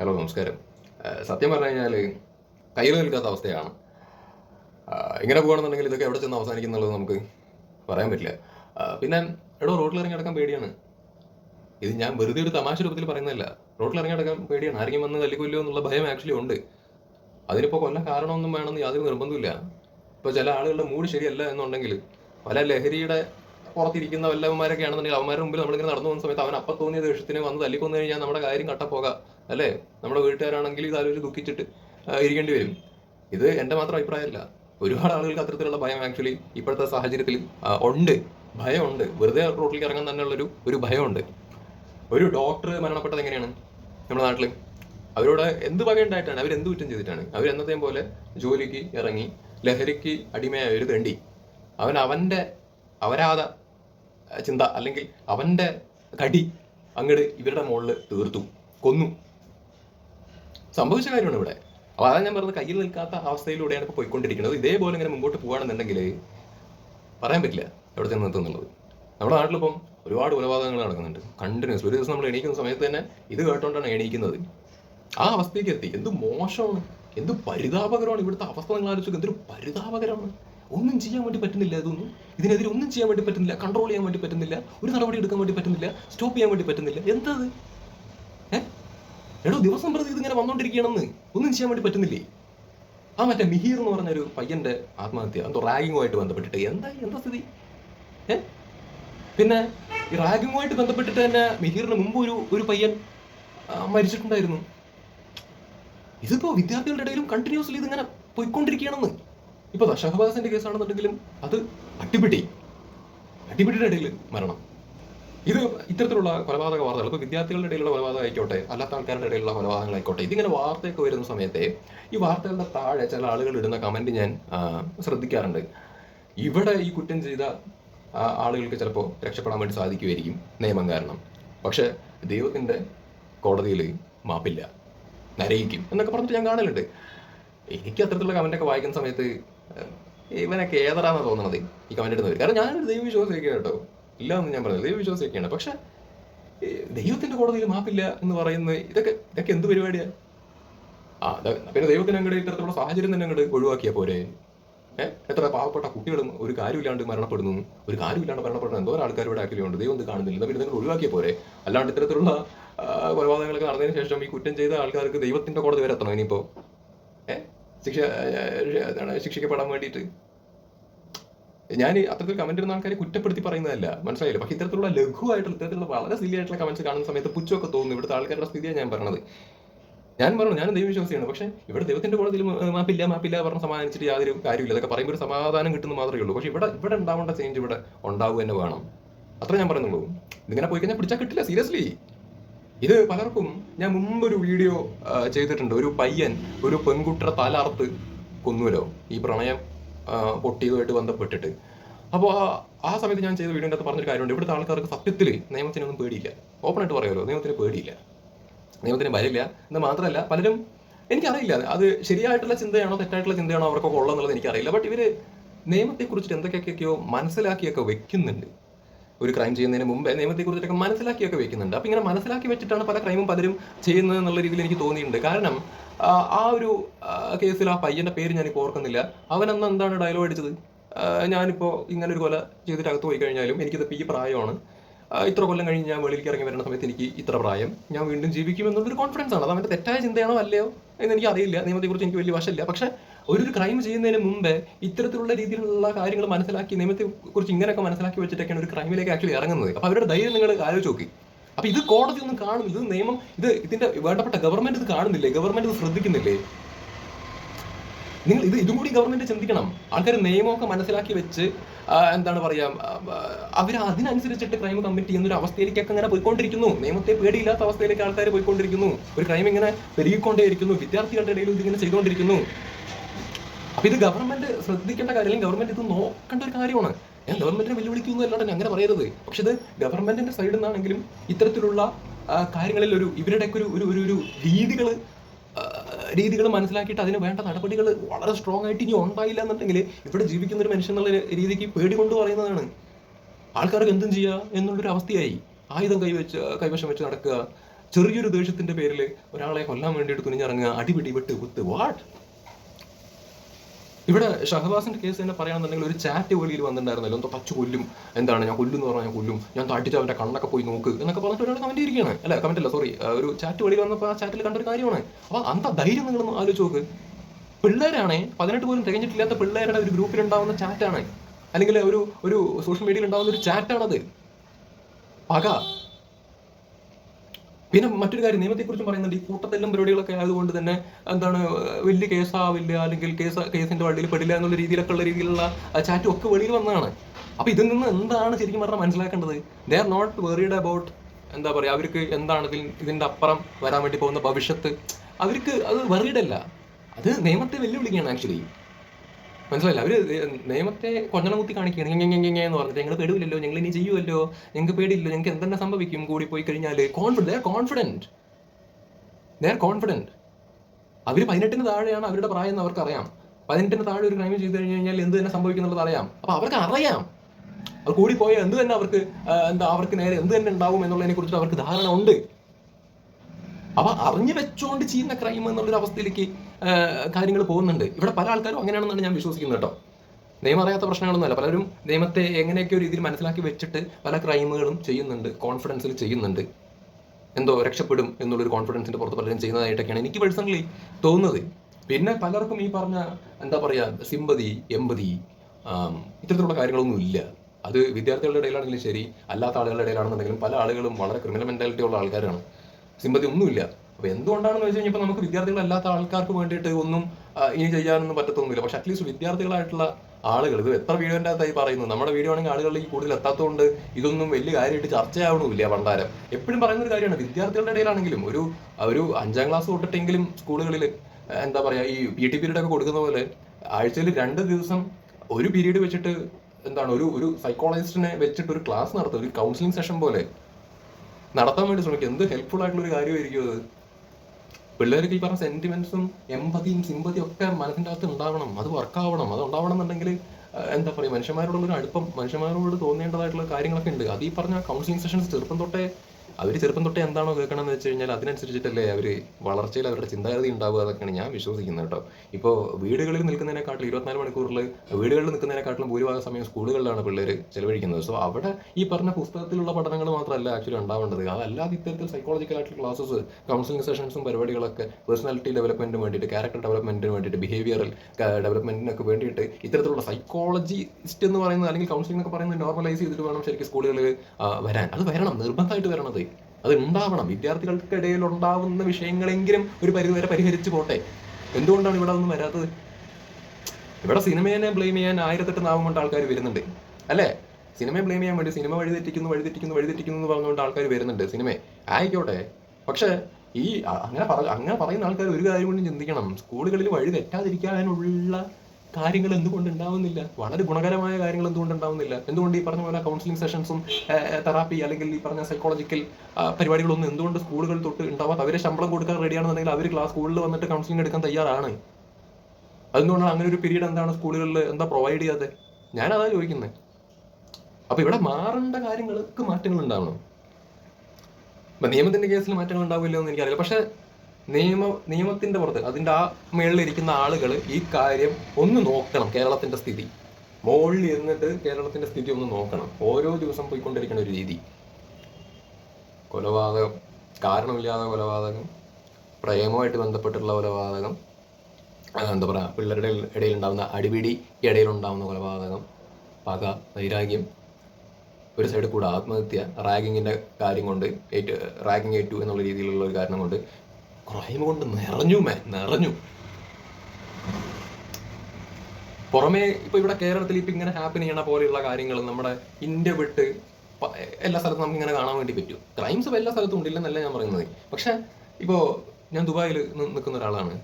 Hello നമസ്കാരം. സത്യം പറഞ്ഞു കഴിഞ്ഞാൽ കയ്യിൽ നിൽക്കാത്ത അവസ്ഥയാണ്. ഇങ്ങനെ പോകുകയാണെന്നുണ്ടെങ്കിൽ ഇതൊക്കെ എവിടെ ചെന്ന് അവസാനിക്കുന്നുള്ളത് നമുക്ക് പറയാൻ പറ്റില്ല. പിന്നെ എടോ റോട്ടിൽ ഇറങ്ങി നടക്കാൻ പേടിയാണ്. ഇത് ഞാൻ വെറുതെ ഒരു തമാശ രൂപത്തിൽ പറയുന്നതല്ല. റോട്ടിൽ ഇറങ്ങി നടക്കാൻ പേടിയാണ്. ആരെങ്കിലും വന്ന് തല്ലിക്കൊല്ലോ എന്നുള്ള ഭയം ആക്ച്വലി ഉണ്ട്. അതിനിപ്പോൾ കൊല്ലം കാരണമൊന്നും വേണമെന്ന് യാതൊരു നിർബന്ധമില്ല ഇപ്പോൾ ചില ആളുകളുടെ മൂഡ് ശരിയല്ല എന്നുണ്ടെങ്കിൽ പല ലഹരിയുടെ പുറത്തിരിക്കുന്ന വല്ലവന്മാരൊക്കെ ആണെന്നുണ്ടെങ്കിൽ അവന്മാരുടെ മുമ്പിൽ നമ്മളിങ്ങനെ നടന്നു പോകുന്ന സമയത്ത് അവൻ അപ്പം തോന്നിയ ദേഷ്യത്തിന് വന്ന് തല്ലിക്കൊന്നു കഴിഞ്ഞാൽ നമ്മുടെ കാര്യം കട്ടപ്പോകാം അല്ലേ? നമ്മുടെ വീട്ടുകാരാണെങ്കിൽ ഇത് ആലോചിച്ച് ദുഃഖിച്ചിട്ട് ഇരിക്കേണ്ടി വരും. ഇത് എന്റെ മാത്രം അഭിപ്രായമല്ല. ഒരുപാട് ആളുകൾക്ക് അത്തരത്തിലുള്ള ഭയം ആക്ച്വലി ഇപ്പോഴത്തെ സാഹചര്യത്തിൽ ഉണ്ട്. ഭയമുണ്ട്. വെറുതെ റോട്ടിലേക്ക് ഇറങ്ങാൻ തന്നെയുള്ളൊരു ഒരു ഭയമുണ്ട്. ഒരു ഡോക്ടർ മരണപ്പെട്ടത് എങ്ങനെയാണ് നമ്മുടെ നാട്ടിൽ അവരോട് എന്ത് വകയുണ്ടായിട്ടാണ് അവർ എന്ത് കുറ്റം ചെയ്തിട്ടാണ്? അവർ എന്നത്തെയും പോലെ ജോലിക്ക് ഇറങ്ങി ലഹരിക്ക് അടിമയായ ഒരു തെണ്ടി അവൻ അവന്റെ അപരാധ അഹ് ചിന്ത അല്ലെങ്കിൽ അവന്റെ കടി അങ്ങട് ഇവരുടെ മുകളിൽ തീർത്തു കൊന്നു. സംഭവിച്ച കാര്യമാണ് ഇവിടെ. അപ്പോൾ അതാണ് ഞാൻ പറഞ്ഞത് കയ്യിൽ നിൽക്കാത്ത അവസ്ഥയിലൂടെയാണ് ഇപ്പോൾ പോയിക്കൊണ്ടിരിക്കുന്നത്. ഇതേപോലെ ഇങ്ങനെ മുമ്പോട്ട് പോകുകയാണെന്നുണ്ടെങ്കിൽ പറയാൻ പറ്റില്ല എവിടെ ചെന്ന് നിർത്തുന്നുള്ളത് നമ്മുടെ നാട്ടിലിപ്പം ഒരുപാട് കൊലപാതകങ്ങൾ നടക്കുന്നുണ്ട്. കണ്ടിന്യൂസ് ഒരു ദിവസം നമ്മൾ എണീക്കുന്ന സമയത്ത് തന്നെ ഇത് കേട്ടോണ്ടാണ് എണീക്കുന്നത്. ആ അവസ്ഥയ്ക്ക് എത്തി. എന്ത് മോശമാണ്. എന്ത് പരിതാപകരമാണ് ഇവിടുത്തെ അവസ്ഥ നിങ്ങൾ ആലോചിച്ചു എന്തൊരു പരിതാപകരമാണ്. ഒന്നും ചെയ്യാൻ വേണ്ടി പറ്റുന്നില്ല ഇതൊന്നും. ഇതിനെതിരെ ഒന്നും ചെയ്യാൻ വേണ്ടി പറ്റുന്നില്ല. കൺട്രോൾ ചെയ്യാൻ വേണ്ടി പറ്റുന്നില്ല. ഒരു നടപടി എടുക്കാൻ വേണ്ടി പറ്റുന്നില്ല. സ്റ്റോപ്പ് ചെയ്യാൻ വേണ്ടി പറ്റുന്നില്ല. എന്തത്? ഏഹ് എടോ ദിവസം പ്രതി ഇതിങ്ങനെ വന്നോണ്ടിരിക്കണമെന്ന് ഒന്നും ചെയ്യാൻ വേണ്ടി പറ്റുന്നില്ലേ? ആ മറ്റേ മിഹിർ എന്ന് പറഞ്ഞ ഒരു പയ്യന്റെ ആത്മഹത്യ എന്തോ റാഗിങ്ങുമായിട്ട് ബന്ധപ്പെട്ടിട്ട്. എന്താ എന്താ സ്ഥിതി? ഏ? പിന്നെ ഈ റാഗിങ്ങുമായിട്ട് ബന്ധപ്പെട്ടിട്ട് തന്നെ മിഹിറിന് മുമ്പ് ഒരു ഒരു പയ്യൻ മരിച്ചിട്ടുണ്ടായിരുന്നു. ഇതിപ്പോ വിദ്യാർത്ഥികളുടെ ഇടയിലും കണ്ടിന്യൂസ്ലി ഇതിങ്ങനെ പോയിക്കൊണ്ടിരിക്കുകയാണെന്ന്. ഇപ്പൊ ഷഹബാസിന്റെ കേസാണെന്നുണ്ടെങ്കിലും അത് അട്ടിപ്പിട്ടി. അട്ടിപ്പിട്ടിയുടെ ഇടയിൽ മരണം. ഇത് ഇത്തരത്തിലുള്ള കൊലപാതക വാർത്തകൾ ഇപ്പോൾ വിദ്യാർത്ഥികളുടെ ഇടയിലുള്ള കൊലപാതകം ആയിക്കോട്ടെ അല്ലാത്ത ആൾക്കാരുടെ ഇടയിലുള്ള കൊലപാതകങ്ങളായിക്കോട്ടെ ഇതിങ്ങനെ വാർത്തയൊക്കെ വരുന്ന സമയത്തെ ഈ വാർത്തകളുടെ താഴെ ചില ആളുകൾ ഇടുന്ന കമന്റ് ഞാൻ ശ്രദ്ധിക്കാറുണ്ട്. ഇവിടെ ഈ കുറ്റം ചെയ്ത ആളുകൾക്ക് ചിലപ്പോൾ രക്ഷപ്പെടാൻ വേണ്ടി സാധിക്കുമായിരിക്കും നിയമം കാരണം. പക്ഷെ ദൈവത്തിന്റെ കോടതിയിൽ മാപ്പില്ല. നരയിക്കും എന്നൊക്കെ പറഞ്ഞിട്ട് ഞാൻ കാണലുണ്ട്. എനിക്ക് അത്തരത്തിലുള്ള കമന്റൊക്കെ വായിക്കുന്ന സമയത്ത് ഇവനൊക്കെ ഏതറാന്ന് തോന്നുന്നത് ഈ കമന്റ് ഇടുന്നവർ കാരണം ഞാനൊരു ദൈവവിശ്വാസിയൊക്കെ കേട്ടോ. ഇല്ല എന്ന് ഞാൻ പറഞ്ഞത് ദൈവവിശ്വാസിയൊക്കെയാണ് പക്ഷെ ദൈവത്തിന്റെ കോടതിയിൽ മാപ്പില്ല എന്ന് പറയുന്നത് ഇതൊക്കെ ഇതൊക്കെ എന്ത് പരിപാടിയാ? ആ പിന്നെ ദൈവത്തിന് അങ്ങോട്ട് ഇത്തരത്തിലുള്ള സാഹചര്യം തന്നെ അങ്ങോട്ട് ഒഴിവാക്കിയാൽ പോരെ? എത്ര പാവപ്പെട്ട കുട്ടികളും ഒരു കാര്യമില്ലാണ്ട് മരണപ്പെടുന്നു. ഒരു കാര്യമില്ലാണ്ട് മരണപ്പെടുന്ന എന്തോ ആക്ച്വലി ഉണ്ട്. ദൈവം ഇത് കാണുന്നില്ല. പിന്നെ നിങ്ങൾ ഒഴിവാക്കിയ പോരെ? അല്ലാണ്ട് ഇത്തരത്തിലുള്ള കൊലപാതകങ്ങളൊക്കെ നടന്നതിന് ശേഷം ഈ കുറ്റം ചെയ്ത ആൾക്കാർക്ക് ദൈവത്തിന്റെ കോടതി വരെ എത്തണം ഇനിയിപ്പോ? ശിക്ഷ ശിക്ഷിക്കപ്പെടാൻ വേണ്ടിയിട്ട്. ഞാൻ അത്തരത്തിൽ കമന്റ് ഇടുന്ന ആൾക്കാരെ കുറ്റപ്പെടുത്തി പറയുന്നതല്ല. മനസ്സിലായില്ല? പക്ഷെ ഇത്തരത്തിലുള്ള ലഘുവായിട്ടുള്ള ഇത്തരത്തിലുള്ള വളരെ സില്ലി ആയിട്ടുള്ള കമന്റ്സ് കാണുന്ന സമയത്ത് പുച്ഛമൊക്കെ തോന്നുന്നു ഇവിടുത്തെ ആൾക്കാരുടെ സ്ഥിതിയാണ് ഞാൻ പറഞ്ഞത് ഞാൻ പറഞ്ഞു ഞാൻ ദൈവവിശ്വാസിയാണ് പക്ഷെ ഇവിടെ ദൈവത്തിന്റെ കോടതിയിൽ മാപ്പില്ല മാപ്പില്ല പറഞ്ഞ് സമാധാനിച്ചിട്ട് യാതൊരു കാര്യമില്ല അതൊക്കെ പറയുമ്പോൾ ഒരു സമാധാനം കിട്ടുന്ന മാത്രമേ ഉള്ളൂ. പക്ഷെ ഇവിടെ ഇവിടെ ഉണ്ടാവേണ്ട ചേഞ്ച് ഇവിടെ ഉണ്ടാവുക തന്നെ വേണം. അത്ര ഞാൻ പറയുന്നുള്ളൂ. ഇതിങ്ങനെ പോയി കഴിഞ്ഞാൽ പിടിച്ചാൽ കിട്ടില്ല സീരിയസ്ലി ഇത് പലർക്കും ഞാൻ മുമ്പ് ഒരു വീഡിയോ ചെയ്തിട്ടുണ്ട്. ഒരു പയ്യൻ ഒരു പെൺകുട്ടിയുടെ തല അറുത്ത് കൊന്നുവല്ലോ. ഈ പ്രണയം പൊട്ടിയതുമായിട്ട് ബന്ധപ്പെട്ടിട്ട്. അപ്പോൾ ആ സമയത്ത് ഞാൻ ചെയ്ത അകത്ത് പറഞ്ഞൊരു കാര്യമുണ്ട്. ഇവിടുത്തെ ആൾക്കാർക്ക് സത്യത്തിൽ നിയമത്തിനൊന്നും പേടിയില്ല. ഓപ്പൺ ആയിട്ട് പറയുമല്ലോ നിയമത്തിന് പേടിയില്ല. നിയമത്തിന് ഭയമില്ല എന്ന് മാത്രമല്ല പലരും എനിക്കറിയില്ല. അത് ശരിയായിട്ടുള്ള ചിന്തയാണോ തെറ്റായിട്ടുള്ള ചിന്തയാണോ അവർക്കൊക്കെ ഉള്ളതെന്നുള്ളത് എനിക്കറിയില്ല. ബട്ട് ഇവർ നിയമത്തെക്കുറിച്ചിട്ട് എന്തൊക്കെയൊക്കെയോ മനസ്സിലാക്കിയൊക്കെ വെക്കുന്നുണ്ട്. ഒരു ക്രൈം ചെയ്യുന്നതിന് മുമ്പേ നിയമത്തെക്കുറിച്ചൊക്കെ മനസ്സിലാക്കിയൊക്കെ വെക്കുന്നുണ്ട്. അപ്പൊ ഇങ്ങനെ മനസ്സിലാക്കി വെച്ചിട്ടാണ് പല ക്രൈമും പലരും ചെയ്യുന്നത് എന്നുള്ള രീതിയിൽ എനിക്ക് തോന്നിയിട്ടുണ്ട്. കാരണം ആ, ഒരു കേസിൽ ആ പയ്യന്റെ പേര് ഞാൻ ഇപ്പോൾ ഓർക്കുന്നില്ല. അവനെന്ന് എന്താണ് ഡയലോഗ് അടിച്ചത്? ഞാനിപ്പോൾ ഇങ്ങനെ ഒരു കൊല ചെയ്തിട്ട് അകത്ത് പോയി കഴിഞ്ഞാലും എനിക്കിതിപ്പോൾ ഈ പ്രായമാണ്. ഇത്ര കൊല്ലം കഴിഞ്ഞ് ഞാൻ വെളിയിലേക്ക് ഇറങ്ങി വരുന്ന സമയത്ത് എനിക്ക് ഇത്ര പ്രായം. ഞാൻ വീണ്ടും ജീവിക്കും എന്നുള്ളൊരു കോൺഫിഡൻസ് ആണ്. അത് അവന്റെ തെറ്റായ ചിന്തയാണോ അല്ലയോ എന്ന് എനിക്ക് അറിയില്ല നിയമത്തെക്കുറിച്ച് എനിക്ക് വലിയ വശമില്ല. പക്ഷേ ഒരു ക്രൈം ചെയ്യുന്നതിന് മുമ്പേ ഇത്തരത്തിലുള്ള രീതിയിലുള്ള കാര്യങ്ങൾ മനസ്സിലാക്കി നിയമത്തെ കുറിച്ച് ഇങ്ങനെയൊക്കെ മനസ്സിലാക്കി വെച്ചിട്ടൊക്കെയാണ് ഒരു ക്രൈമിലേക്ക് ആക്ച്വലി ഇറങ്ങുന്നത്. അപ്പോൾ അവരുടെ ധൈര്യം നിങ്ങൾ ആലോചിച്ച് നോക്കി. അപ്പോൾ ഇത് കോടതി ഒന്നും കാണും. ഇത് നിയമം ഇത് ഇതിന്റെ വേണ്ടപ്പെട്ട ഗവൺമെന്റ് ഇത് കാണുന്നില്ലേ? ഗവൺമെന്റ് ഇത് ശ്രദ്ധിക്കുന്നില്ലേ? നിങ്ങൾ ഇത് ഇതും കൂടി ഗവൺമെന്റ് ചിന്തിക്കണം. ആൾക്കാർ നിയമമൊക്കെ മനസ്സിലാക്കി വെച്ച് എന്താണ് പറയാ അവർ അതിനനുസരിച്ചിട്ട് ക്രൈം കമ്മിറ്റ് ചെയ്യുന്ന ഒരു അവസ്ഥയിലേക്കൊക്കെ അങ്ങനെ പോയിക്കൊണ്ടിരിക്കുന്നു. നിയമത്തെ പേടിയില്ലാത്ത അവസ്ഥയിലേക്ക് ആൾക്കാർ പോയിക്കൊണ്ടിരിക്കുന്നു. ഒരു ക്രൈം ഇങ്ങനെ പെരുകിക്കൊണ്ടേയിരിക്കുന്നു. വിദ്യാർത്ഥികളുടെ ഇടയിൽ ഇതിങ്ങനെ ചെയ്തുകൊണ്ടിരിക്കുന്നു. അപ്പൊ ഇത് ഗവൺമെന്റ് ശ്രദ്ധിക്കേണ്ട കാര്യം ഗവൺമെന്റ് ഇത് നോക്കേണ്ട ഒരു കാര്യമാണ്. ഞാൻ ഗവൺമെന്റിനെ വെല്ലുവിളിക്കുന്നു അല്ലാണ്ട് ഞാൻ അങ്ങനെ പറയരുത്. പക്ഷെ ഇത് ഗവൺമെന്റിന്റെ സൈഡിൽ നിന്നാണെങ്കിലും ഇത്തരത്തിലുള്ള കാര്യങ്ങളിൽ ഒരു ഇവരുടെയൊക്കെ ഒരു ഒരു ഒരു ഒരു രീതികൾ രീതികൾ മനസ്സിലാക്കിയിട്ട് അതിന് വേണ്ട നടപടികൾ വളരെ സ്ട്രോങ് ആയിട്ട് ഇനി ഉണ്ടായില്ല എന്നുണ്ടെങ്കിൽ ഇവിടെ ജീവിക്കുന്ന ഒരു മനുഷ്യൻ എന്നുള്ള രീതിക്ക് പേടി കൊണ്ട് പറയുന്നതാണ്. ആൾക്കാർക്ക് എന്തും ചെയ്യുക എന്നുള്ളൊരു അവസ്ഥയായി. ആയുധം കൈവച്ച് കൈവശം വെച്ച് നടക്കുക. ചെറിയൊരു ദേഷ്യത്തിന്റെ പേരിൽ ഒരാളെ കൊല്ലാൻ വേണ്ടിയിട്ട് തുനിഞ്ഞിറങ്ങുക അടിപിടി വെട്ട് കുത്ത്. വാട്ട് ഇവിടെ ഷഹബാസിന്റെ കേസ് തന്നെ പറയുകയാണെന്നുണ്ടെങ്കിൽ ഒരു ചാറ്റ് വെളിയിൽ വന്നിട്ടുണ്ടായിരുന്നല്ലോ. എന്തോ തച്ചു കൊല്ലും. എന്താണ് ഞാൻ കൊല്ലും എന്ന് പറഞ്ഞാൽ ഞാൻ കൊല്ലും. ഞാൻ തട്ടിച്ച് അവന്റെ കണ്ണൊക്കെ പോയി നോക്ക് എന്നൊക്കെ പറഞ്ഞിട്ട് ഒരാൾ കമന്റ് ഇരിക്കുകയാണ് അല്ല കമന്റ് അല്ല സോറി ഒരു ചാറ്റ് വെളിയിൽ വന്നപ്പോൾ ആ ചാറ്റിൽ കണ്ടൊരു കാര്യമാണ്. അപ്പൊ അന്ത ധൈര്യം നിങ്ങളൊന്ന് ആലോചിച്ച് നോക്ക്. പിള്ളേരാണേ പതിനെട്ട് പോലും തികഞ്ഞിട്ടില്ലാത്ത പിള്ളേരുടെ ഒരു ഗ്രൂപ്പിൽ ഉണ്ടാവുന്ന ചാറ്റാണ് അല്ലെങ്കിൽ ഒരു ഒരു സോഷ്യൽ മീഡിയയിൽ ഉണ്ടാവുന്ന ഒരു ചാറ്റാണത് പക. പിന്നെ മറ്റൊരു കാര്യം നിയമത്തെക്കുറിച്ച് പറയുന്നുണ്ട്. ഈ കൂട്ടത്തെല്ലാം പരിപാടികളൊക്കെ ആയതുകൊണ്ട് തന്നെ എന്താണ് വലിയ കേസാവില്ല അല്ലെങ്കിൽ കേസ് കേസിന്റെ വള്ളിയിൽ പെടില്ല എന്നുള്ള രീതിയിലൊക്കെ ഉള്ള രീതിയിലുള്ള ചാറ്റും ഒക്കെ വെളിയിൽ വന്നതാണ്. അപ്പൊ ഇതിൽ നിന്ന് എന്താണ് ശരിക്കും പറഞ്ഞാൽ മനസ്സിലാക്കേണ്ടത്? They are not worried about എന്താ പറയുക അവർക്ക് എന്താണ് ഇതിൽ ഇതിന്റെ അപ്പുറം വരാൻ വേണ്ടി പോകുന്ന ഭവിഷ്യത്ത്. അവർക്ക് അത് വെറീഡ് അല്ല. അത് നിയമത്തെ വെല്ലുവിളിക്കുകയാണ് ആക്ച്വലി മനസ്സിലായില്ല? അവർ നിയമത്തെ കൊഞ്ഞണം കുത്തി കാണിക്കുകയാണ്. ഞങ്ങ ഞങ്ങ ഞങ്ങ എന്ന് പറഞ്ഞിട്ട് ഞങ്ങൾ പേടില്ലല്ലോ ഞങ്ങൾ ഇനി ചെയ്യുമല്ലോ ഞങ്ങൾക്ക് പേടിയില്ലോ ഞങ്ങൾക്ക് എന്തെന്നെ സംഭവിക്കും കൂടി പോയി കഴിഞ്ഞാൽ confident they confident they're confident അവർ പതിനെട്ടിന് താഴെയാണ് അവരുടെ പ്രായം എന്ന് അവർക്കറിയാം പതിനെട്ടിന് താഴെ ഒരു ക്രൈം ചെയ്ത് കഴിഞ്ഞു കഴിഞ്ഞാൽ എന്ത് തന്നെ സംഭവിക്കും എന്നുള്ളത് അറിയാം. അപ്പൊ അവർക്ക് അറിയാം. അത് കൂടി പോയാൽ എന്ത് തന്നെ അവർക്ക് എന്താ അവർക്ക് നേരെ എന്ത് തന്നെ ഉണ്ടാവും എന്നുള്ളതിനെ കുറിച്ചിട്ട് അവർക്ക് ധാരണ ഉണ്ട്. അപ്പൊ അറിഞ്ഞു വെച്ചുകൊണ്ട് ചെയ്യുന്ന ക്രൈം എന്നുള്ളൊരു അവസ്ഥയിലേക്ക് കാര്യങ്ങൾ പോകുന്നുണ്ട്. ഇവിടെ പല ആൾക്കാരും അങ്ങനെയാണെന്നാണ് ഞാൻ വിശ്വസിക്കുന്നത് കേട്ടോ. നിയമം അറിയാത്ത പ്രശ്നങ്ങളൊന്നുമല്ല. പലരും നിയമത്തെ എങ്ങനെയൊക്കെ ഒരു രീതിയിൽ മനസ്സിലാക്കി വെച്ചിട്ട് പല ക്രൈമുകളും ചെയ്യുന്നുണ്ട്. കോൺഫിഡൻസിൽ ചെയ്യുന്നുണ്ട്. എന്തോ രക്ഷപ്പെടും എന്നുള്ളൊരു കോൺഫിഡൻസിന്റെ പുറത്ത് പലരും ചെയ്യുന്നതായിട്ടൊക്കെയാണ് എനിക്ക് പേഴ്സണലി തോന്നുന്നത്. പിന്നെ പലർക്കും ഈ പറഞ്ഞ എന്താ പറയുക സിമ്പതി എമ്പതി ഇത്തരത്തിലുള്ള കാര്യങ്ങളൊന്നും ഇല്ല. അത് വിദ്യാർത്ഥികളുടെ ഇടയിലാണെങ്കിലും ശരി അല്ലാത്ത ആളുകളുടെ ഇടയിലാണെന്നുണ്ടെങ്കിലും പല ആളുകളും വളരെ ക്രിമിനൽ മെന്റാലിറ്റി ഉള്ള ആൾക്കാരാണ്. സിമ്പതി ഒന്നുമില്ല. അപ്പൊ എന്തുകൊണ്ടാണെന്ന് വെച്ച് കഴിഞ്ഞപ്പോൾ നമുക്ക് വിദ്യാർത്ഥികളല്ലാത്ത ആൾക്കാർക്ക് വേണ്ടിയിട്ട് ഒന്നും ഇനി ചെയ്യാനൊന്നും പറ്റത്തൊന്നുമില്ല. പക്ഷെ അറ്റ്ലീസ്റ്റ് വിദ്യാർത്ഥികളായിട്ടുള്ള ആളുകൾ ഇത് എത്ര വീഡിയോന്റെ അകത്തായി പറയുന്നത്? നമ്മുടെ വീഡിയോ ആണെങ്കിൽ ആളുകളിലേക്ക് കൂടുതൽ എത്താത്തതുകൊണ്ട് ഇതൊന്നും വലിയ കാര്യമായിട്ട് ചർച്ചയാവണമില്ല പണ്ടാരം. എപ്പോഴും പറയുന്ന ഒരു കാര്യമാണ് വിദ്യാർത്ഥികളുടെ ഇടയിലാണെങ്കിലും ഒരു ഒരു അഞ്ചാം ക്ലാസ് തൊട്ടിട്ടെങ്കിലും സ്കൂളുകളിൽ എന്താ പറയാ ഈ പി ടി പീരീഡ് ഒക്കെ കൊടുക്കുന്ന പോലെ ആഴ്ചയിൽ രണ്ട് ദിവസം ഒരു പീരീഡ് വെച്ചിട്ട് എന്താണ് ഒരു ഒരു സൈക്കോളജിസ്റ്റിനെ വെച്ചിട്ട് ഒരു ക്ലാസ് നടത്തുക ഒരു കൗൺസിലിംഗ് സെഷൻ പോലെ നടത്താൻ വേണ്ടി ശ്രമിക്കുക. എന്ത് ഹെൽപ്ഫുൾ ആയിട്ടുള്ള ഒരു കാര്യമായിരിക്കും അത്? പിള്ളേർക്ക് ഈ പറഞ്ഞ സെന്റിമെന്റ്സും എമ്പതിയും സിമ്പതിയും ഒക്കെ മനസ്സിന്റെ അകത്ത് ഉണ്ടാവണം. അത് വർക്കാവണം അത് ഉണ്ടാവണം എന്നുണ്ടെങ്കിൽ എന്താ പറയുക മനുഷ്യന്മാരോടുള്ള ഒരു അടുപ്പം മനുഷ്യന്മാരോട് തോന്നേണ്ടതായിട്ടുള്ള കാര്യങ്ങളൊക്കെ ഉണ്ട്. അത് ഈ പറഞ്ഞ കൗൺസിലിംഗ് സെഷൻസ് ചെറുപ്പം തൊട്ടേ അവർ ചെറുപ്പം തൊട്ടേ എന്താണോ കേൾക്കണമെന്ന് വെച്ച് കഴിഞ്ഞാൽ അതിനനുസരിച്ചിട്ടല്ലേ അവർ വളർച്ചയിൽ അവരുടെ ചിന്താഗതി ഉണ്ടാവുക അതൊക്കെയാണ് ഞാൻ വിശ്വസിക്കുന്നത് കേട്ടോ. ഇപ്പോൾ വീടുകളിൽ നിൽക്കുന്നതിനെക്കാട്ടിലും ഇരുപത്തിനാല് മണിക്കൂറിൽ വീടുകളിൽ നിൽക്കുന്നതിനെക്കാട്ടിലും ഭൂരിഭാഗം സമയം സ്കൂളുകളിലാണ് പിള്ളേർ ചെലവഴിക്കുന്നത്. സോ അവിടെ ഈ പറഞ്ഞ പുസ്തകത്തിലുള്ള പഠനങ്ങൾ മാത്രമല്ല ആക്ച്വലി ഉണ്ടാവേണ്ടത്. അതല്ലാതെ ഇത്തരത്തിൽ സൈക്കോളജിക്കൽ ആയിട്ടുള്ള ക്ലാസ്സസ് കൗൺസിലിംഗ് സെഷൻസും പരിപാടികളൊക്കെ പേഴ്സണാലിറ്റി ഡെവലപ്മെന്റിന് വേണ്ടിയിട്ട് ക്യാരക്ടർ ഡെവലപ്മെന്റിന് വേണ്ടിയിട്ട് ബിഹേവിയറൽ ഡെവലപ്മെന്റിനൊക്കെ വേണ്ടിയിട്ട് ഇത്തരത്തിലുള്ള സൈക്കോളജിസ്റ്റ് എന്ന് പറയുന്നത് അല്ലെങ്കിൽ കൗൺസിലിംഗ് എന്നൊക്കെ പറയുന്നത് നോർമലൈസ് ചെയ്തിട്ട് വേണം ശരിക്കും സ്കൂളുകളിൽ വരാൻ. അത് വരണം. നിർബന്ധമായിട്ട് വരണത്. അത് ഉണ്ടാവണം വിദ്യാർത്ഥികൾക്കിടയിൽ ഉണ്ടാവുന്ന വിഷയങ്ങളെങ്കിലും ഒരു പരിധിവരെ പരിഹരിച്ചു പോട്ടെ. എന്തുകൊണ്ടാണ് ഇവിടെ ഒന്നും വരാത്തത്? ഇവിടെ സിനിമയെ ബ്ലെയിം ചെയ്യാൻ ആയിരത്തെട്ട് നാമം കൊണ്ട് ആൾക്കാർ വരുന്നുണ്ട്. അല്ലേ? സിനിമയെ ബ്ലെയിം ചെയ്യാൻ വേണ്ടി സിനിമ വഴിതെറ്റിക്കുന്നു വഴിതെറ്റിക്കുന്നു വഴിതെറ്റിക്കുന്നു എന്ന് പറഞ്ഞുകൊണ്ട് ആൾക്കാർ വരുന്നുണ്ട് സിനിമ. ആയിക്കോട്ടെ. പക്ഷേ ഈ അങ്ങനെ പറ അങ്ങനെ പറയുന്ന ആൾക്കാർ ഒരു കാര്യം കൊണ്ടും ചിന്തിക്കണം. സ്കൂളുകളിൽ വഴി തെറ്റാതിരിക്കാനുള്ള കാര്യങ്ങൾ എന്തുകൊണ്ട് ഉണ്ടാവുന്നില്ല? വളരെ ഗുണകരമായ കാര്യങ്ങൾ എന്തുകൊണ്ട് ഉണ്ടാവുന്നില്ല? എന്തുകൊണ്ട് ഈ പറഞ്ഞ പോലെ കൗൺസിലിംഗ് സെഷൻസും തെറാപ്പി അല്ലെങ്കിൽ ഈ പറഞ്ഞ സൈക്കോളജിക്കൽ പരിപാടികളൊന്നും എന്തുകൊണ്ട് സ്കൂളുകൾ തൊട്ട് ഉണ്ടാവാത്ത അവരെ ശമ്പളം കൊടുക്കാൻ റെഡിയാണെന്നുണ്ടെങ്കിൽ അവർ ക്ലാസ് സ്കൂളിൽ വന്നിട്ട് കൗൺസിലിംഗ് എടുക്കാൻ തയ്യാറാണ്. അതുകൊണ്ടാണ് അങ്ങനെ ഒരു പീരീഡ് എന്താണ് സ്കൂളുകളിൽ എന്താ പ്രൊവൈഡ് ചെയ്യാതെ ഞാനതാ ചോദിക്കുന്നത് അപ്പൊ ഇവിടെ മാറേണ്ട കാര്യങ്ങൾക്ക് മാറ്റങ്ങൾ ഉണ്ടാവണം നിയമത്തിന്റെ കേസിൽ മാറ്റങ്ങൾ ഉണ്ടാവില്ല എന്ന് എനിക്കറിയില്ല. പക്ഷെ നിയമ നിയമത്തിന്റെ പുറത്ത് അതിന്റെ ആ മേളിലിരിക്കുന്ന ആളുകൾ ഈ കാര്യം ഒന്ന് നോക്കണം കേരളത്തിന്റെ സ്ഥിതി. മുകളിൽ ഇരുന്നിട്ട് കേരളത്തിന്റെ സ്ഥിതി ഒന്ന് നോക്കണം. ഓരോ ദിവസം പോയിക്കൊണ്ടിരിക്കുന്ന ഒരു രീതി. കൊലപാതകം കാരണമില്ലാതെ കൊലപാതകം പ്രേമമായിട്ട് ബന്ധപ്പെട്ടുള്ള കൊലപാതകം എന്താ പറയുക പിള്ളേരുടെ ഇടയിൽ ഉണ്ടാകുന്ന അടിപിടി ഇടയിൽ ഉണ്ടാകുന്ന കൊലപാതകം പക വൈരാഗ്യം ഒരു സൈഡിൽ കൂടെ ആത്മഹത്യ റാഗിങ്ങിന്റെ കാര്യം കൊണ്ട് റാഗിങ് ഏറ്റു എന്നുള്ള രീതിയിലുള്ള ഒരു കാരണം കൊണ്ട് ക്രൈം കൊണ്ട് നിറഞ്ഞു മേ നിറഞ്ഞു. പുറമേ ഇപ്പൊ ഇവിടെ കേരളത്തിൽ ഇപ്പൊ ഇങ്ങനെ ഹാപ്പൻ ചെയ്യണ പോലെയുള്ള കാര്യങ്ങൾ നമ്മുടെ ഇന്ത്യ വിട്ട് എല്ലാ സ്ഥലത്തും നമുക്ക് ഇങ്ങനെ കാണാൻ വേണ്ടി പറ്റും. ക്രൈംസ് എല്ലാ സ്ഥലത്തും ഉണ്ടില്ലെന്നല്ല ഞാൻ പറയുന്നത്. പക്ഷെ ഇപ്പോ ഞാൻ ദുബായിൽ നിൽക്കുന്ന ഒരാളാണ്.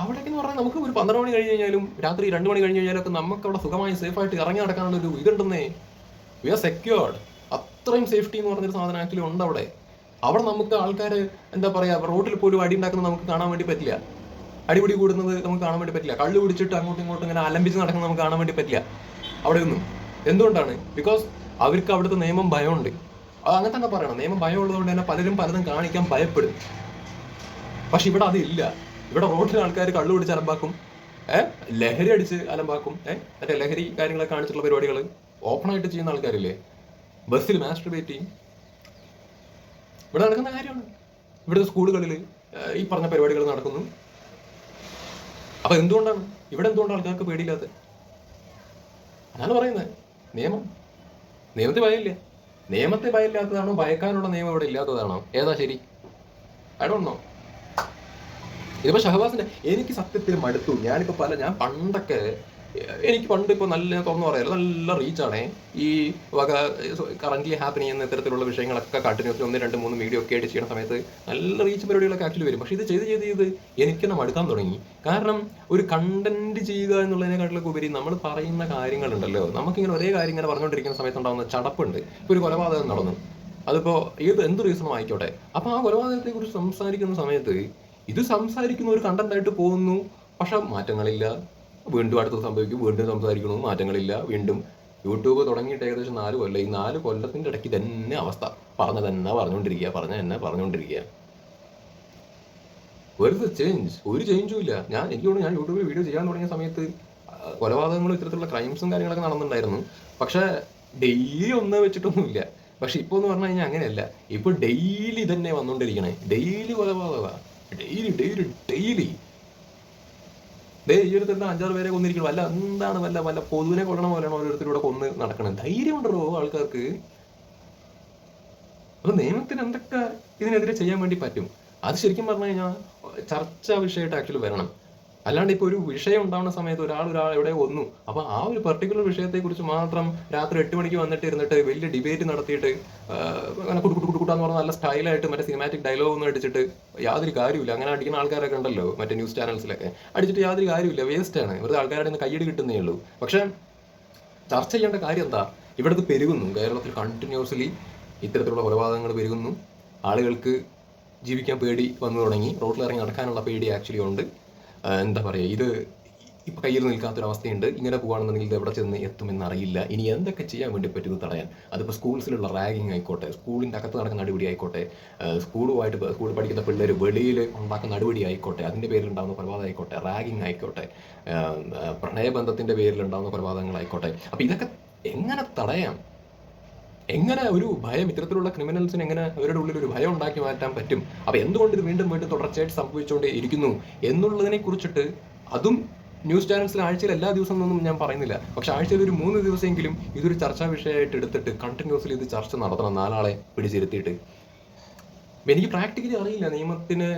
അവിടെയൊക്കെ എന്ന് പറഞ്ഞാൽ നമുക്ക് ഒരു പന്ത്രണ്ട് മണി കഴിഞ്ഞ് കഴിഞ്ഞാലും രാത്രി രണ്ട് മണി കഴിഞ്ഞ് കഴിഞ്ഞാലൊക്കെ നമുക്ക് അവിടെ സുഖമായി സേഫായിട്ട് ഇറങ്ങി നടക്കാനുള്ള ഒരു ഇതുണ്ടെന്നേ. വി ആർ സെക്യൂർഡ് അത്രയും സേഫ്റ്റി എന്ന് പറഞ്ഞൊരു സാധനം ആക്ച്വലി ഉണ്ട് അവിടെ. അവിടെ നമുക്ക് ആൾക്കാർ എന്താ പറയാ റോഡിൽ പോലും അടി ഉണ്ടാക്കുന്നത് നമുക്ക് കാണാൻ വേണ്ടി പറ്റില്ല. അടിപിടി കൂടുന്നത് നമുക്ക് കാണാൻ വേണ്ടി പറ്റില്ല. കള്ളു പിടിച്ചിട്ട് അങ്ങോട്ടും ഇങ്ങോട്ടും ഇങ്ങനെ അലമ്പിച്ച് നടക്കുന്നത് നമുക്ക് കാണാൻ വേണ്ടി പറ്റില്ല. അവിടെ ഒന്നും എന്തുകൊണ്ടാണ്? ബിക്കോസ് അവർക്ക് അവിടുത്തെ നിയമം ഭയമുണ്ട്. അങ്ങനെ തന്നെ പറയണം. നിയമം ഭയം ഉള്ളതുകൊണ്ട് തന്നെ പലരും പലതും കാണിക്കാൻ ഭയപ്പെടും. പക്ഷെ ഇവിടെ അതില്ല ഇവിടെ റോഡിൽ ആൾക്കാർ കള്ളു പിടിച്ച് അലമ്പാക്കും. ഏഹ് ലഹരി അടിച്ച് അലമ്പാക്കും. ഏഹ് മറ്റേ ലഹരി കാര്യങ്ങളൊക്കെ കാണിച്ചിട്ടുള്ള പരിപാടികൾ ഓപ്പൺ ആയിട്ട് ചെയ്യുന്ന ആൾക്കാരില്ലേ? ബസ്സിൽ മാസ്റ്റർബേറ്റ് ചെയ്യും ഇവിടെ നടക്കുന്ന കാര്യമാണ്. ഇവിടുത്തെ സ്കൂളുകളിൽ ഈ പറഞ്ഞ പരിപാടികൾ നടക്കുന്നു. അപ്പൊ എന്തുകൊണ്ടാണ്? ഇവിടെ എന്തുകൊണ്ടാണ് ആൾക്കാർക്ക് പേടിയില്ലാത്ത? അതാണ് പറയുന്നത്. നിയമം. നിയമത്തെ ഭയമില്ല. നിയമത്തെ ഭയമില്ലാത്തതാണോ? ഭയക്കാനുള്ള നിയമം ഇവിടെ ഇല്ലാത്തതാണോ? ഏതാ ശരി? നോ ഇതിപ്പോ ഷഹബാസിന്റെ എനിക്ക് സത്യത്തിൽ മടുത്തു. ഞാനിപ്പോ പല ഞാൻ പണ്ടൊക്കെ എനിക്ക് പണ്ട് ഇപ്പൊ നല്ല തുറന്നു പറയാലോ നല്ല റീച്ചാണേ ഈ വക കറന്റ് ഹാപ്പൻ ചെയ്യുന്ന ഇത്തരത്തിലുള്ള വിഷയങ്ങളൊക്കെ കണ്ടിന്യൂസ് ഒന്ന് രണ്ട് മൂന്ന് വീഡിയോ ഒക്കെ ആയിട്ട് ചെയ്യുന്ന സമയത്ത് നല്ല റീച്ച് പരിപാടികളൊക്കെ ആക്ച്വലി വരും. പക്ഷെ ഇത് ചെയ്ത് ചെയ്ത് ചെയ്ത് എനിക്ക് തന്നെ മടുക്കാൻ തുടങ്ങി. കാരണം ഒരു കണ്ടന്റ് ചെയ്യുക എന്നുള്ളതിനെക്കാട്ടിലൊക്കെ ഉപരി നമ്മൾ പറയുന്ന കാര്യങ്ങളുണ്ടല്ലോ. നമുക്കിങ്ങനെ ഒരേ കാര്യം ഇങ്ങനെ പറഞ്ഞുകൊണ്ടിരിക്കുന്ന സമയത്ത് ഉണ്ടാകുന്ന ചടപ്പുണ്ട്. ഇപ്പൊ ഒരു കൊലപാതകം നടന്നു. അതിപ്പോ ഏത് എന്ത് റീസണും ആയിക്കോട്ടെ. അപ്പോൾ ആ കൊലപാതകത്തെക്കുറിച്ച് സംസാരിക്കുന്ന സമയത്ത് ഇത് സംസാരിക്കുന്ന ഒരു കണ്ടന്റായിട്ട് പോകുന്നു. പക്ഷെ മാറ്റങ്ങളില്ല. വീണ്ടും അടുത്തത് സംഭവിക്കും. വീണ്ടും സംസാരിക്കണമെന്ന് മാറ്റങ്ങളില്ല. വീണ്ടും യൂട്യൂബ് തുടങ്ങിയിട്ട് ഏകദേശം നാല് കൊല്ലം. ഈ നാല് കൊല്ലത്തിന്റെ ഇടയ്ക്ക് തന്നെ അവസ്ഥ. പറഞ്ഞ തന്നെ പറഞ്ഞുകൊണ്ടിരിക്കുക. പറഞ്ഞ തന്നെ പറഞ്ഞുകൊണ്ടിരിക്കുക. വെറുതെ ചേഞ്ച് ഒരു ചേഞ്ചും ഇല്ല. ഞാൻ എനിക്ക് തോന്നുന്നു ഞാൻ യൂട്യൂബിൽ വീഡിയോ ചെയ്യാൻ തുടങ്ങിയ സമയത്ത് കൊലപാതകങ്ങളും ഇത്തരത്തിലുള്ള ക്രൈംസും കാര്യങ്ങളൊക്കെ നടന്നിട്ടുണ്ടായിരുന്നു. പക്ഷെ ഡെയിലി ഒന്ന് വെച്ചിട്ടൊന്നുമില്ല. പക്ഷെ ഇപ്പോൾ എന്ന് പറഞ്ഞു കഴിഞ്ഞാൽ അങ്ങനെയല്ല. ഇപ്പൊ ഡെയിലി തന്നെ വന്നുകൊണ്ടിരിക്കണേ. ഡെയിലി കൊലപാതക ഡെയിലി ഡെയിലി ഡെയിലി ദേ ഈ ഒരു തന്നെ അഞ്ചാറ് പേരെ കൊന്നിരിക്കണം. വല്ല എന്താണ് വല്ല വല്ല പൊതുവിനെ കൊല്ലണ പോലെയാണ് ഓരോരുത്തരൂടെ കൊന്ന് നടക്കണം? ധൈര്യം ഉണ്ടല്ലോ ആൾക്കാർക്ക്? അപ്പൊ നിയമത്തിന് എന്തൊക്കെ ഇതിനെതിരെ ചെയ്യാൻ വേണ്ടി പറ്റും? അത് ശരിക്കും പറഞ്ഞു കഴിഞ്ഞാൽ ചർച്ചാ വിഷയമായിട്ട് ആക്ച്വലി വരണം. അല്ലാണ്ട് ഇപ്പൊ ഒരു വിഷയം ഉണ്ടാവുന്ന സമയത്ത് ഒരാൾ ഒരാൾ എവിടെ ഒന്നു അപ്പൊ ആ ഒരു പെർട്ടിക്കുലർ വിഷയത്തെ കുറിച്ച് മാത്രം രാത്രി എട്ട് മണിക്ക് വന്നിട്ട് ഇരുന്നിട്ട് വലിയ ഡിബേറ്റ് നടത്തിയിട്ട് അങ്ങനെ കുടു കുടു കുടുകൂട്ടാന്ന് പറഞ്ഞ നല്ല സ്റ്റൈലായിട്ട് മറ്റേ സിനിമാറ്റിക് ഡയലോഗ് ഒന്നും അടിച്ചിട്ട് യാതൊരു കാര്യമില്ല അങ്ങനെ അടിക്കുന്ന ആൾക്കാരൊക്കെ ഉണ്ടല്ലോ മറ്റേ ന്യൂസ് ചാനൽസിലൊക്കെ അടിച്ചിട്ട് യാതൊരു കാര്യമില്ല വേസ്റ്റ് ആണ്. വെറുതെ ആൾക്കാരുടെ നിന്ന് കയ്യടി കിട്ടുന്നേ ഉള്ളൂ. പക്ഷെ ചർച്ച ചെയ്യേണ്ട കാര്യം എന്താ? ഇവിടുത്തെ പെരുകുന്നു. കേരളത്തിൽ കണ്ടിന്യൂസ്ലി ഇത്തരത്തിലുള്ള കൊലപാതകങ്ങൾ പെരുകുന്നു. ആളുകൾക്ക് ജീവിക്കാൻ പേടി വന്നു തുടങ്ങി. റോഡിൽ ഇറങ്ങി നടക്കാനുള്ള പേടി ആക്ച്വലി ഉണ്ട്. എന്താ പറയുക ഇത് ഇപ്പം കയ്യിൽ നിൽക്കാത്തൊരവസ്ഥയുണ്ട് ഇങ്ങനെ പോകുകയാണെന്നുണ്ടെങ്കിൽ ഇത് എവിടെ ചെന്ന് എത്തുമെന്ന് അറിയില്ല ഇനി എന്തൊക്കെ ചെയ്യാൻ വേണ്ടി പറ്റും ഇത് തടയാൻ? അതിപ്പോൾ സ്കൂൾസിലുള്ള റാഗിങ് ആയിക്കോട്ടെ സ്കൂളിന്റെ അകത്ത് നടക്കുന്ന നടപടി ആയിക്കോട്ടെ സ്കൂളുമായിട്ട് സ്കൂളിൽ പഠിക്കുന്ന പിള്ളേർ വെളിയിൽ ഉണ്ടാക്കുന്ന നടപടി ആയിക്കോട്ടെ അതിന്റെ പേരിൽ ഉണ്ടാകുന്ന കൊലപാതകം ആയിക്കോട്ടെ റാഗിങ് ആയിക്കോട്ടെ പ്രണയബന്ധത്തിന്റെ പേരിൽ ഉണ്ടാകുന്ന കൊലപാതകങ്ങളായിക്കോട്ടെ അപ്പോൾ ഇതൊക്കെ എങ്ങനെ തടയാം? എങ്ങനെ ഒരു ഭയം ഇത്തരത്തിലുള്ള ക്രിമിനൽസിന് എങ്ങനെ അവരുടെ ഉള്ളിൽ ഒരു ഭയം ഉണ്ടാക്കി മാറ്റാൻ പറ്റും? അപ്പൊ എന്തുകൊണ്ട് ഇത് വീണ്ടും വീണ്ടും തുടർച്ചയായിട്ട് സംഭവിച്ചുകൊണ്ടേ ഇരിക്കുന്നു എന്നുള്ളതിനെ കുറിച്ചിട്ട് അതും ന്യൂസ് ചാനൽസിൽ ആഴ്ചയിൽ എല്ലാ ദിവസം ഒന്നും ഞാൻ പറയുന്നില്ല. പക്ഷെ ആഴ്ചയിൽ ഒരു മൂന്ന് ദിവസമെങ്കിലും ഇതൊരു ചർച്ചാ വിഷയമായിട്ട് എടുത്തിട്ട് കണ്ടിന്യൂസ്ലി ഇത് ചർച്ച നടത്തണം നാലാളെ പിടിച്ചിരുത്തിയിട്ട്. എനിക്ക് പ്രാക്ടിക്കലി അറിയില്ല നിയമത്തിന്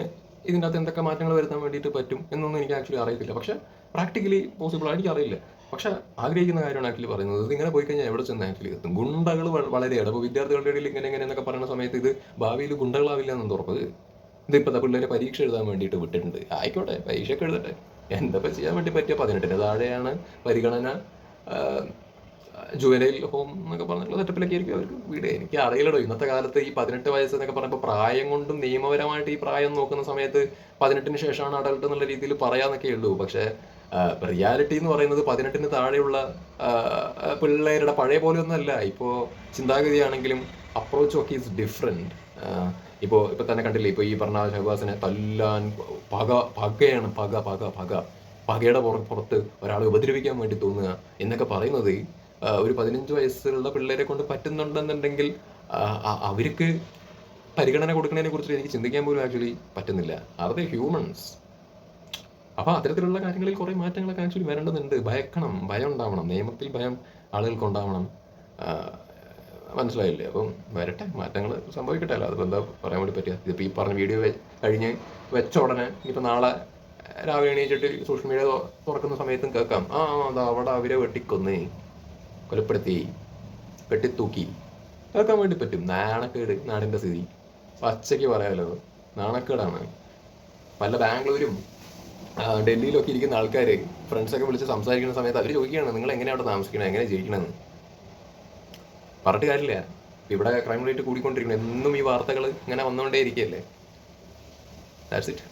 ഇതിന്റെ അകത്ത് എന്തൊക്കെ മാറ്റങ്ങൾ വരുത്താൻ വേണ്ടിയിട്ട് പറ്റും എന്നൊന്നും എനിക്ക് ആക്ച്വലി അറിയത്തില്ല. പക്ഷെ പ്രാക്ടിക്കലി പോസിബിൾ എനിക്ക് അറിയില്ല പക്ഷെ ആഗ്രഹിക്കുന്ന കാര്യമാണ് ആക്ച്വലി പറയുന്നത്. ഇത് ഇങ്ങനെ പോയി കഴിഞ്ഞാൽ എവിടെ ചെന്ന് ആക്ച്വലി എത്തും? ഗുണ്ടകൾ വളരെയാണ് അപ്പോൾ വിദ്യാർത്ഥികളുടെ ഇടയിൽ ഇങ്ങനെ ഇങ്ങനെ എന്നൊക്കെ പറയുന്ന സമയത്ത് ഇത് ഭാവിയിൽ ഗുണ്ടകളാവില്ല എന്ന് തുറപ്പത് ഇതിപ്പോൾ പിള്ളേരെ പരീക്ഷ എഴുതാൻ വേണ്ടിയിട്ട് വിട്ടിട്ടുണ്ട്. ആയിക്കോട്ടെ പരീക്ഷയൊക്കെ എഴുതട്ടെ. എന്താ ചെയ്യാൻ വേണ്ടി പറ്റിയ പതിനെട്ടിന്. താഴെയാണ് പരിഗണന ജുവനൈൽ ഹോം എന്നൊക്കെ പറഞ്ഞിട്ടുള്ള സെറ്റപ്പിലൊക്കെ ആയിരിക്കും അവർക്ക് വീട്. എനിക്ക് അറിയില്ലടോ. ഇന്നത്തെ കാലത്ത് ഈ പതിനെട്ട് വയസ്സ് എന്നൊക്കെ പറയുമ്പോൾ പ്രായം കൊണ്ടും നിയമപരമായിട്ട് ഈ പ്രായം നോക്കുന്ന സമയത്ത് പതിനെട്ടിന് ശേഷമാണ് അഡൾട്ട് എന്നുള്ള രീതിയിൽ പറയാന്നൊക്കെ ഉള്ളൂ. പക്ഷേ റിയാലിറ്റി എന്ന് പറയുന്നത് പതിനെട്ടിന് താഴെയുള്ള പിള്ളേരുടെ പഴയ പോലെ ഒന്നല്ല ഇപ്പോൾ ചിന്താഗതിയാണെങ്കിലും അപ്രോച്ചും ഒക്കെ ഈസ് ഡിഫറെന്റ് ഇപ്പോൾ ഇപ്പൊ തന്നെ കണ്ടില്ലേ ഇപ്പോൾ ഈ പറഞ്ഞ ഷഹബാസിനെ തല്ലാൻ പക പകയാണ് പക പക പക. പകയുടെ പുറ പുറത്ത് ഒരാളെ ഉപദ്രവിക്കാൻ വേണ്ടി തോന്നുക എന്നൊക്കെ പറയുന്നത് ഒരു പതിനഞ്ച് വയസ്സുള്ള പിള്ളേരെ കൊണ്ട് പറ്റുന്നുണ്ടെന്നുണ്ടെങ്കിൽ അവർക്ക് പരിഗണന കൊടുക്കുന്നതിനെ കുറിച്ച് എനിക്ക് ചിന്തിക്കാൻ പോലും ആക്ച്വലി പറ്റുന്നില്ല. ആർ ദ ഹ്യൂമൻസ് അപ്പൊ അത്തരത്തിലുള്ള കാര്യങ്ങളിൽ കുറേ മാറ്റങ്ങളൊക്കെ ആക്ച്വലി വരേണ്ടതുണ്ട്. ഭയക്കണം. ഭയം ഉണ്ടാവണം. നിയമത്തിൽ ഭയം ആളുകൾക്ക് ഉണ്ടാവണം. മനസ്സിലായില്ലേ? അപ്പം വരട്ടെ. മാറ്റങ്ങൾ സംഭവിക്കട്ടെ. അല്ല അതിപ്പോൾ എന്താ പറയാൻ വേണ്ടി പറ്റുക ഇതിപ്പോൾ ഈ പറഞ്ഞ വീഡിയോ കഴിഞ്ഞ് വെച്ച ഉടനെ ഇനിയിപ്പോൾ നാളെ രാവിലെ എണീച്ചിട്ട് സോഷ്യൽ മീഡിയ തുറക്കുന്ന സമയത്തും കേൾക്കാം. ആ അതാ അവിടെ അവരെ വെട്ടിക്കൊന്നേ. കൊലപ്പെടുത്തി. വെട്ടിത്തൂക്കി. കേൾക്കാൻ വേണ്ടി പറ്റും. നാണക്കേട്. നാടിന്റെ സ്ഥിതി. പച്ചയ്ക്ക് പറയാമല്ലോ നാണക്കേടാണ്. പല ബാംഗ്ലൂരും ഡൽഹിയിലൊക്കെ ഇരിക്കുന്ന ആൾക്കാർ ഫ്രണ്ട്സൊക്കെ വിളിച്ച് സംസാരിക്കുന്ന സമയത്ത് അവർ ചോദിക്കുകയാണ് നിങ്ങൾ എങ്ങനെയാണ് അവിടെ താമസിക്കണം? എങ്ങനെ ജീവിക്കണമെന്ന് പറഞ്ഞിട്ട് കാര്യമില്ല. ഇവിടെ ക്രൈം റേറ്റ് കൂടിക്കൊണ്ടിരിക്കണം എന്നും ഈ വാർത്തകൾ ഇങ്ങനെ വന്നുകൊണ്ടേ ഇരിക്കുകയല്ലേ? That's it